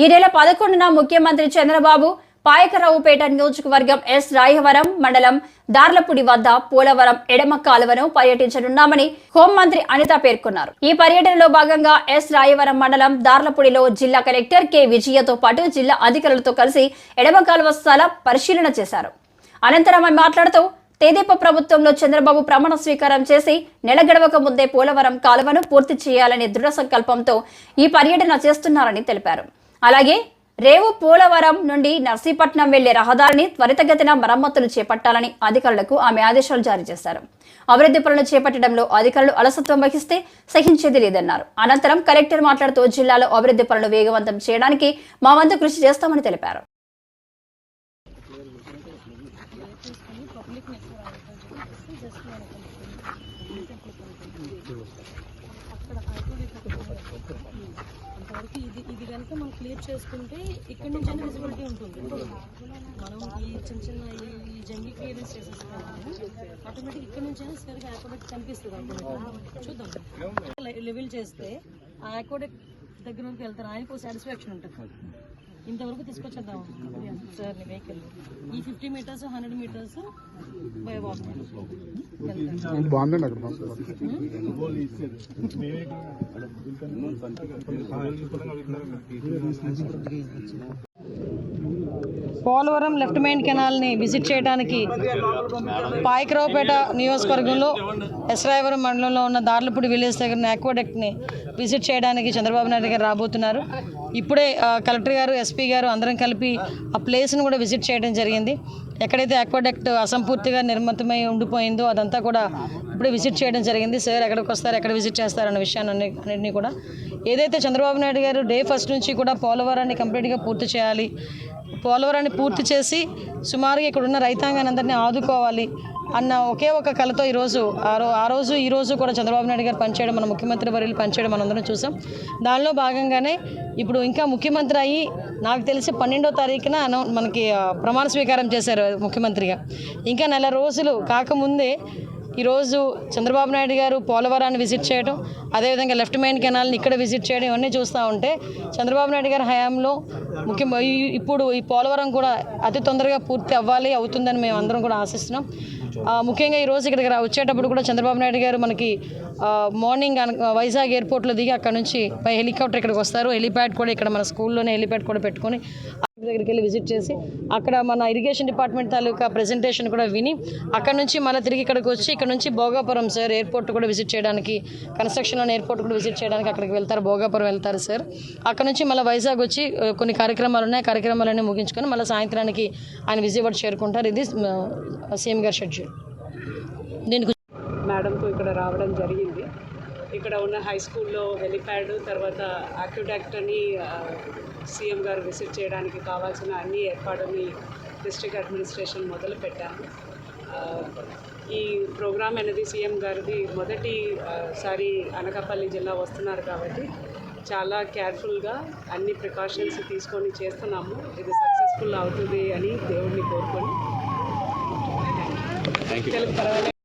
ఈ నెల పదకొండున ముఖ్యమంత్రి చంద్రబాబు పాయకరావుపేట నియోజకవర్గం ఎస్ రాయవరం మండలం దార్లపూడి వద్ద పోలవరం ఎడమ కాలువను పర్యటించనున్నామని హోంమంత్రి అనిత పేర్కొన్నారు. ఈ పర్యటనలో భాగంగా ఎస్ రాయవరం మండలం దార్లపూడిలో జిల్లా కలెక్టర్ కె. విజయతో పాటు జిల్లా అధికారులతో కలిసి ఎడమ కాలువ స్థల పరిశీలన చేశారు. అనంతరం ఆమె మాట్లాడుతూ తెదేప ప్రభుత్వంలో చంద్రబాబు ప్రమాణ స్వీకారం చేసి నెల గడవక ముందే పోలవరం కాలువను పూర్తి చేయాలనే దృఢ సంకల్పంతో ఈ పర్యటన చేస్తున్నారని తెలిపారు. అలాగే రేవు పోలవరం నుండి నర్సీపట్నం వెళ్ళే రహదారిని త్వరితగతిన మరమ్మతులు చేపట్టాలని అధికారులకు ఆమె ఆదేశాలు జారీ చేశారు. అభివృద్ధి పనులు చేపట్టడంలో అధికారులు అలసత్వం వహిస్తే సహించేది లేదన్నారు. అనంతరం కలెక్టర్ మాట్లాడుతూ జిల్లాలో అభివృద్ధి పనులు వేగవంతం చేయడానికి మా వంతు కృషి చేస్తామని తెలిపారు. కనుక మనం క్లియర్ చేసుకుంటే ఇక్కడ నుంచి అయినా విజిబిలిటీ ఉంటుంది. మనం ఈ చిన్న చిన్న ఈ- జంగి క్లియరెన్స్ చేసేసుకున్నాము ఆటోమేటిక్ ఇక్కడ నుంచి అయినా సరిగా ఆటోమేటిక్ కనిపిస్తుంది ఆటోమేటిక్ చూద్దాం. లెవెల్ చేస్తే ఆ అకోడెక్ దగ్గర వరకు వెళ్తారు ఆయనకు సాటిస్ఫాక్షన్ ఉంటుంది. ఇంతవరకు తీసుకొచ్చేద్దాం. సార్ వెహికల్ ఈ fifty meters hundred meters by walk బాగుందండి అక్కడ. పోలవరం లెఫ్ట్ మెయిన్ కెనాల్ని విజిట్ చేయడానికి పాయకరావుపేట నియోజకవర్గంలో ఎస్రాయవరం మండలంలో ఉన్న దార్లపూడి విలేజ్ దగ్గర ఆక్వాడెక్ట్ని విజిట్ చేయడానికి చంద్రబాబు నాయుడు గారు రాబోతున్నారు. ఇప్పుడే కలెక్టర్ గారు ఎస్పీ గారు అందరం కలిపి ఆ ప్లేస్ను కూడా విజిట్ చేయడం జరిగింది. ఎక్కడైతే ఆక్వాడెక్ట్ అసంపూర్తిగా నిర్మితమై ఉండిపోయిందో అదంతా కూడా ఇప్పుడే విజిట్ చేయడం జరిగింది. సార్ ఎక్కడికి వస్తారు ఎక్కడ విజిట్ చేస్తారు అన్న విషయాన్ని అన్నింటినీ కూడా ఏదైతే చంద్రబాబు నాయుడు గారు డే ఫస్ట్ నుంచి కూడా పోలవరాన్ని కంప్లీట్గా పూర్తి చేయాలి పోలవరాన్ని పూర్తి చేసి సుమారుగా ఇక్కడ ఉన్న రైతాంగాన్ని అందరినీ ఆదుకోవాలి అన్న ఒకే ఒక కళతో ఈరోజు ఆ రో ఆ రోజు ఈ రోజు కూడా చంద్రబాబు నాయుడు గారు పనిచేయడం మన ముఖ్యమంత్రి వర్యులు పనిచేయడం మనందరం చూసాం. దానిలో భాగంగానే ఇప్పుడు ఇంకా ముఖ్యమంత్రి అయ్యి నాకు తెలిసి పన్నెండో తారీఖున మనకి ప్రమాణ స్వీకారం చేశారు ముఖ్యమంత్రిగా. ఇంకా నెల రోజులు కాకముందే ఈరోజు చంద్రబాబు నాయుడు గారు పోలవరాన్ని విజిట్ చేయడం అదేవిధంగా లెఫ్ట్ మెయిన్ కెనాల్ని ఇక్కడ విజిట్ చేయడం ఇవన్నీ చూస్తూ ఉంటే చంద్రబాబు నాయుడు గారి హయాంలో ముఖ్యం ఇప్పుడు ఈ పోలవరం కూడా అతి తొందరగా పూర్తి అవ్వాలి అవుతుందని మేము అందరం కూడా ఆశిస్తున్నాం. ముఖ్యంగా ఈరోజు ఇక్కడికి వచ్చేటప్పుడు కూడా చంద్రబాబు నాయుడు గారు మనకి మార్నింగ్ వైజాగ్ ఎయిర్పోర్ట్లో దిగి అక్కడ నుంచి పై హెలికాప్టర్ ఇక్కడికి వస్తారు. హెలిప్యాడ్ కూడా ఇక్కడ మన స్కూల్లోనే హెలిప్యాడ్ కూడా పెట్టుకొని దగ్గరికి వెళ్ళి విజిట్ చేసి అక్కడ మన ఇరిగేషన్ డిపార్ట్మెంట్ తాలూకా ప్రెజెంటేషన్ కూడా విని అక్కడ నుంచి మళ్ళీ తిరిగి ఇక్కడికి వచ్చి ఇక్కడ నుంచి భోగాపురం సార్ ఎయిర్పోర్ట్ కూడా విజిట్ చేయడానికి కన్స్ట్రక్షన్లోని ఎయిర్పోర్ట్ కూడా విజిట్ చేయడానికి అక్కడికి వెళ్తారు భోగాపురం వెళ్తారు సార్. అక్కడ నుంచి మళ్ళీ వైజాగ్ వచ్చి కొన్ని కార్యక్రమాలు ఉన్నాయి కార్యక్రమాలన్నీ ముగించుకొని మళ్ళీ సాయంత్రానికి ఆయన విజయవాడ చేరుకుంటారు. ఇది సీఎం గారి షెడ్యూల్ దీనికి మేడంతో ఇక్కడ రావడం జరిగింది. ఇక్కడ ఉన్న హై స్కూల్లో హెలిప్యాడ్ తర్వాత ఆక్యుడాక్టర్ని సీఎం గారు విజిట్ చేయడానికి కావాల్సిన అన్ని ఏర్పాటుని డిస్ట్రిక్ట్ అడ్మినిస్ట్రేషన్ మొదలు పెట్టాము. ఈ ప్రోగ్రామ్ అనేది సీఎం గారిది మొదటి ఆ, సారి అనకాపల్లి జిల్లా వస్తున్నారు కాబట్టి చాలా కేర్ఫుల్గా అన్ని ప్రికాషన్స్ తీసుకొని చేస్తున్నాము. ఇది సక్సెస్ఫుల్ అవుతుంది అని దేవుడిని కోరుకొని. తెలుగు పర్వాలేదు.